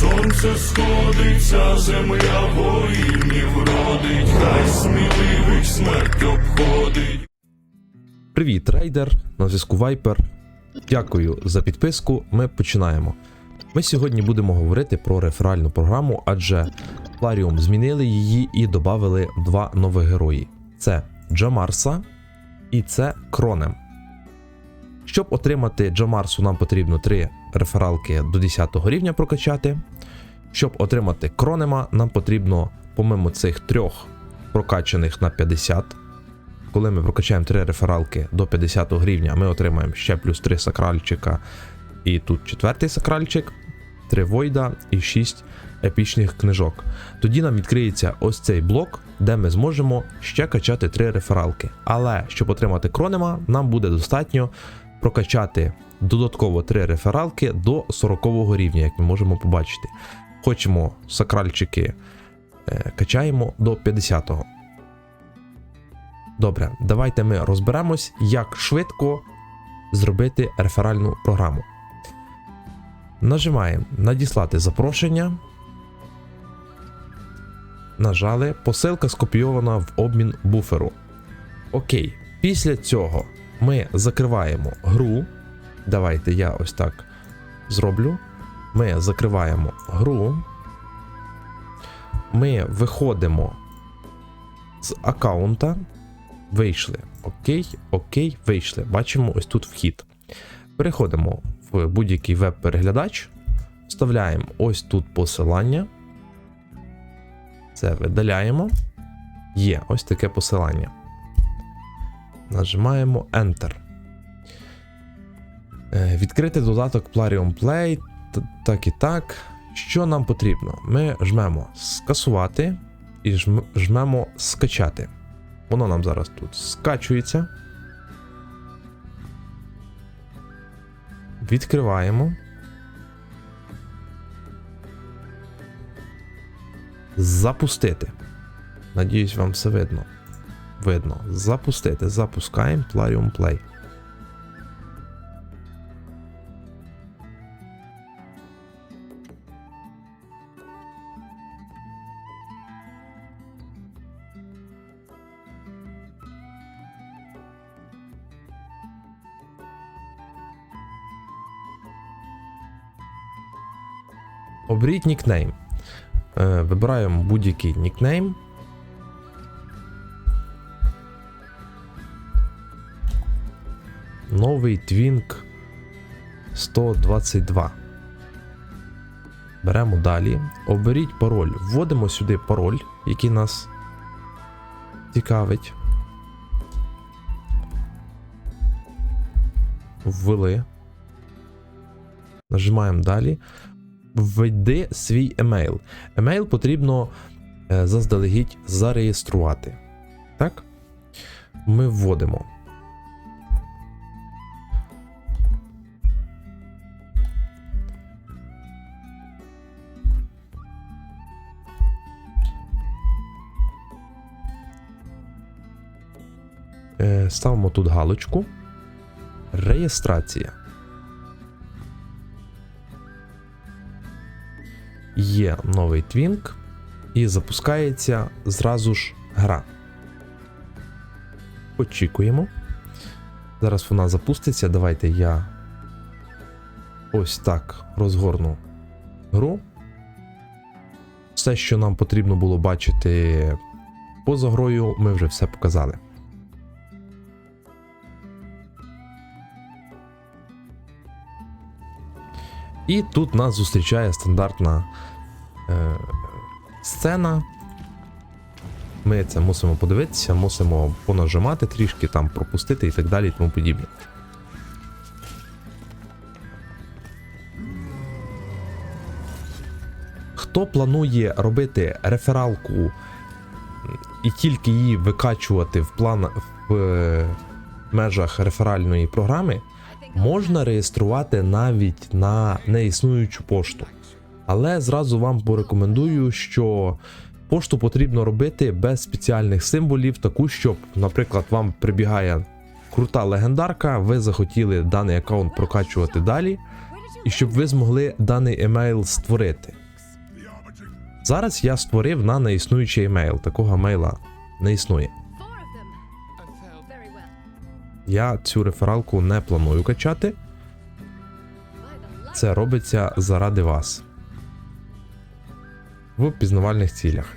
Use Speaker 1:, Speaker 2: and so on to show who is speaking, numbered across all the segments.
Speaker 1: сонце сходиться, земля воїнів родить, хай сміливих смерть обходить.
Speaker 2: Привіт, рейдер! На зв'язку Вайпер. Дякую за підписку. Ми починаємо. Ми сьогодні будемо говорити про реферальну програму, адже Ларіум змінили її і додали два нових герої: це Джамарса і це Кронем. Щоб отримати Джамарсу, нам потрібно три рефералки до 10 рівня прокачати. Щоб отримати Кронема, нам потрібно, помимо цих трьох прокачаних на 50, коли ми прокачаємо 3 рефералки до 50 рівня, ми отримаємо ще плюс 3 сакральчика. І тут четвертий сакральчик, 3 войда і 6 епічних книжок. Тоді нам відкриється ось цей блок, де ми зможемо ще качати 3 рефералки. Але щоб отримати кронема, нам буде достатньо прокачати додатково 3 рефералки до 40 рівня, як ми можемо побачити. Хочемо сакральчики е, качаємо до 50-го. Добре, давайте ми розберемось, як швидко зробити реферальну програму. Нажимаємо надіслати запрошення. Нажали. Посилка скопійована в обмін буферу. Окей. Після цього ми закриваємо гру. Давайте я ось так зроблю. Ми закриваємо гру. Ми виходимо з аккаунта. Вийшли. Окей, окей, вийшли. Бачимо ось тут вхід. Переходимо в будь-який веб-переглядач, вставляємо ось тут посилання. Це видаляємо. Є ось таке посилання. Нажимаємо Enter. Е, Відкрити додаток Plarium Play. Так і так. Що нам потрібно? Ми жмемо скасувати і жмемо скачати. Воно нам зараз тут скачується. Відкриваємо. Запустити. Надіюсь, вам все видно. Видно. Запустити. Запускаємо Plarium Play. Оберіть нікнейм. Е, Вибираємо будь-який нікнейм. Новий Twink 122. Беремо далі. Оберіть пароль. Вводимо сюди пароль, який нас цікавить. Ввели. Нажимаємо далі введи свій емейл. Емейл потрібно е, заздалегідь зареєструвати. Так? Ми вводимо. Ставимо тут галочку. Реєстрація. є новий твінк, і запускається зразу ж гра. Очікуємо. Зараз вона запуститься. Давайте я ось так розгорну гру. Все, що нам потрібно було бачити поза грою, ми вже все показали. І тут нас зустрічає стандартна е, сцена. Ми це мусимо подивитися, мусимо понажимати трішки, там пропустити і так далі і тому подібне. Хто планує робити рефералку і тільки її викачувати в план в е, межах реферальної програми, можна реєструвати навіть на неіснуючу пошту. Але зразу вам порекомендую, що пошту потрібно робити без спеціальних символів, таку, щоб, наприклад, вам прибігає крута легендарка, ви захотіли даний аккаунт прокачувати далі, і щоб ви змогли даний емейл створити. Зараз я створив на неіснуючий емейл. Такого мейла не існує. Я цю рефералку не планую качати. Це робиться заради вас. В пізнавальних цілях.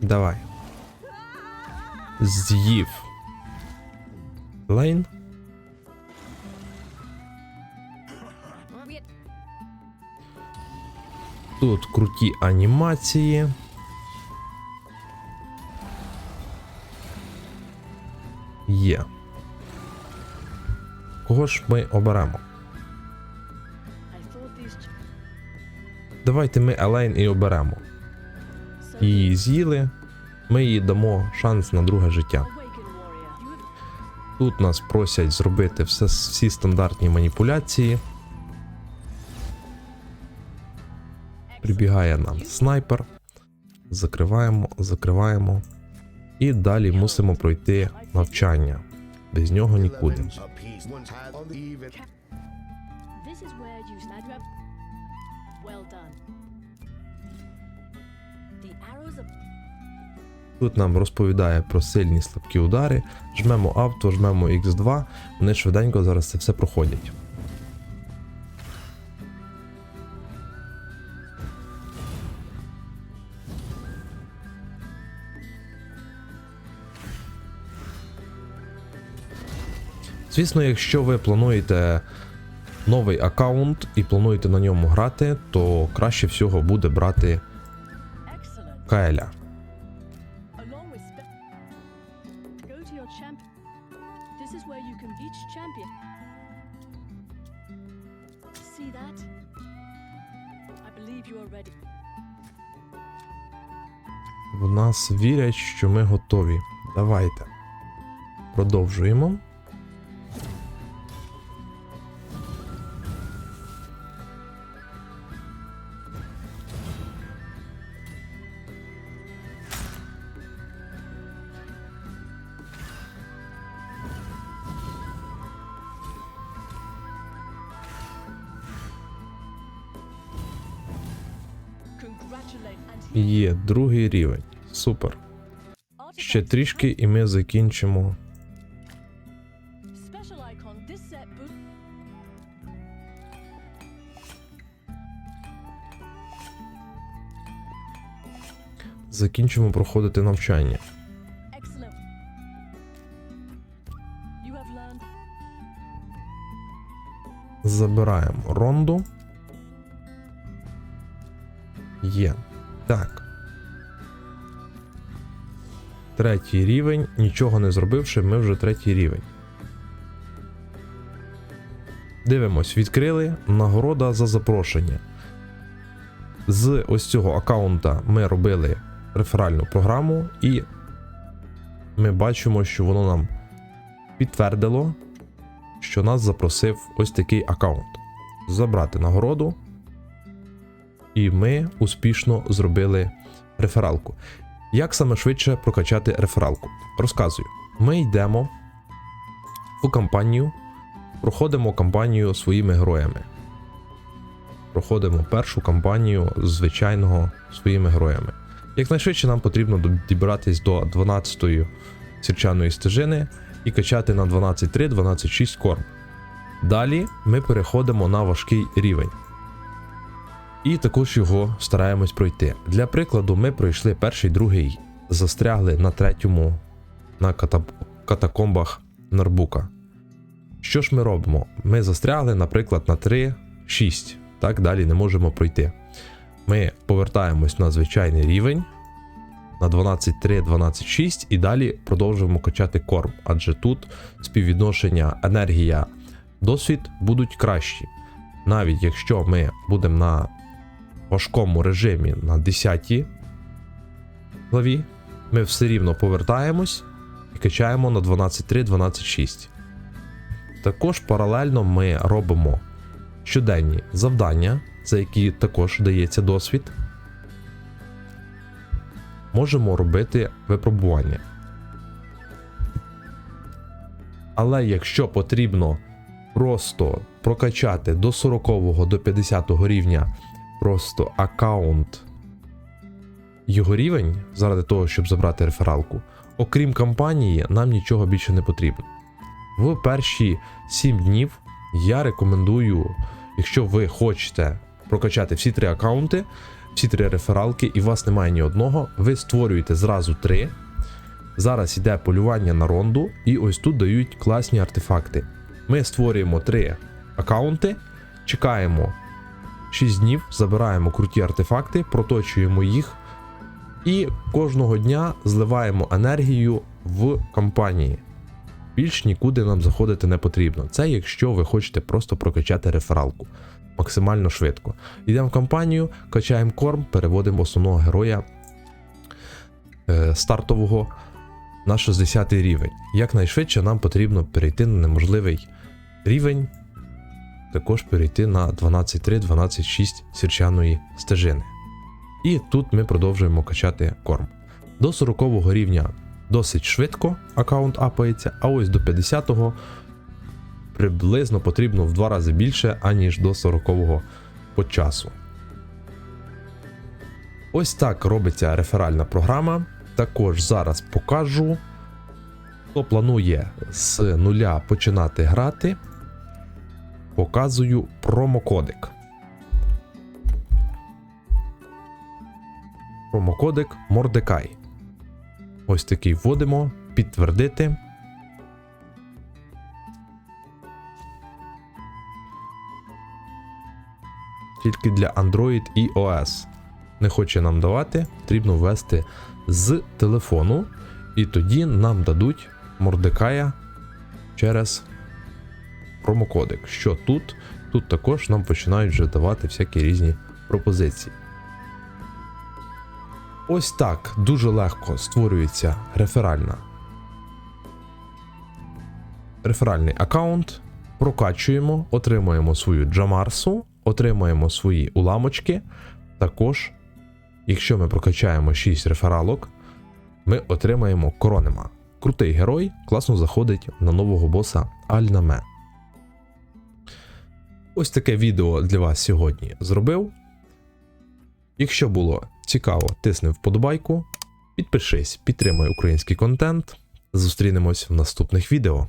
Speaker 2: Давай. З'їв. Лейн. Тут круті анімації. Є. Кого ж ми оберемо? Давайте ми Елейн і оберемо. Її з'їли, ми їй дамо шанс на друге життя. Тут нас просять зробити все, всі стандартні маніпуляції. Прибігає нам снайпер. Закриваємо, закриваємо. І далі мусимо пройти навчання. Без нього нікуди.
Speaker 3: Well done. The arrows of
Speaker 2: Тут нам розповідає про сильні слабкі удари. Жмемо авто, жмемо X2. Вони швиденько зараз це все проходять. Звісно, якщо ви плануєте новий аккаунт і плануєте на ньому грати, то краще всього буде брати. Каеля. В нас вірять, що ми готові. Давайте. Продовжуємо. Є другий рівень. Супер. Ще трішки і ми закінчимо. Закінчимо проходити навчання. Забираємо ронду. Є. Так. Третій рівень. Нічого не зробивши, ми вже третій рівень. Дивимось, відкрили нагорода за запрошення. З ось цього аккаунта ми робили реферальну програму, і ми бачимо, що воно нам підтвердило, що нас запросив ось такий аккаунт. Забрати нагороду. І ми успішно зробили рефералку. Як саме швидше прокачати рефералку? Розказую. Ми йдемо у кампанію, проходимо кампанію своїми героями. Проходимо першу кампанію звичайного своїми героями. Якнайшвидше нам потрібно дібратись до 12-ї сірчаної стежини і качати на 12.3, 12.6 корм. Далі ми переходимо на важкий рівень. І також його стараємось пройти. Для прикладу, ми пройшли перший, другий, застрягли на третьому на ката- катакомбах Нарбука. Що ж ми робимо? Ми застрягли, наприклад, на 3-6. Так далі не можемо пройти. Ми повертаємось на звичайний рівень на 12.3, 12.6 і далі продовжуємо качати корм, адже тут співвідношення енергія досвід будуть кращі. Навіть якщо ми будемо на важкому режимі на 10 главі, ми все рівно повертаємось і качаємо на 12.3, 12.6. Також паралельно ми робимо щоденні завдання, за які також дається досвід. можемо робити випробування. Але якщо потрібно просто прокачати до 40 до 50 рівня просто аккаунт його рівень заради того, щоб забрати рефералку, окрім кампанії, нам нічого більше не потрібно. В перші 7 днів я рекомендую, якщо ви хочете прокачати всі три аккаунти, всі три рефералки, і у вас немає ні одного, ви створюєте зразу три. Зараз йде полювання на ронду, і ось тут дають класні артефакти. Ми створюємо три аккаунти, чекаємо 6 днів, забираємо круті артефакти, проточуємо їх і кожного дня зливаємо енергію в кампанії. Більш нікуди нам заходити не потрібно. Це якщо ви хочете просто прокачати рефералку максимально швидко. Йдемо в кампанію, качаємо корм, переводимо основного героя е, стартового на 60 рівень. Якнайшвидше нам потрібно перейти на неможливий рівень, також перейти на 12.3-12.6 сірчаної стежини. І тут ми продовжуємо качати корм. До 40 рівня досить швидко аккаунт апається, а ось до 50-го приблизно потрібно в два рази більше, аніж до 40-го по часу. Ось так робиться реферальна програма. Також зараз покажу. Хто планує з нуля починати грати, показую промокодик. Промокодик Мордекай. Ось такий вводимо, підтвердити. Тільки для Android і OS. Не хоче нам давати, потрібно ввести з телефону, і тоді нам дадуть Мордекая через промокодик. Що тут? Тут також нам починають вже давати всякі різні пропозиції. Ось так дуже легко створюється реферальна. Реферальний аккаунт, прокачуємо, отримуємо свою джамарсу, отримуємо свої уламочки. Також, якщо ми прокачаємо 6 рефералок, ми отримаємо коронема. Крутий герой класно заходить на нового боса Альнаме. Ось таке відео для вас сьогодні зробив. Якщо було цікаво, тисни вподобайку, підпишись, підтримай український контент. Зустрінемось в наступних відео.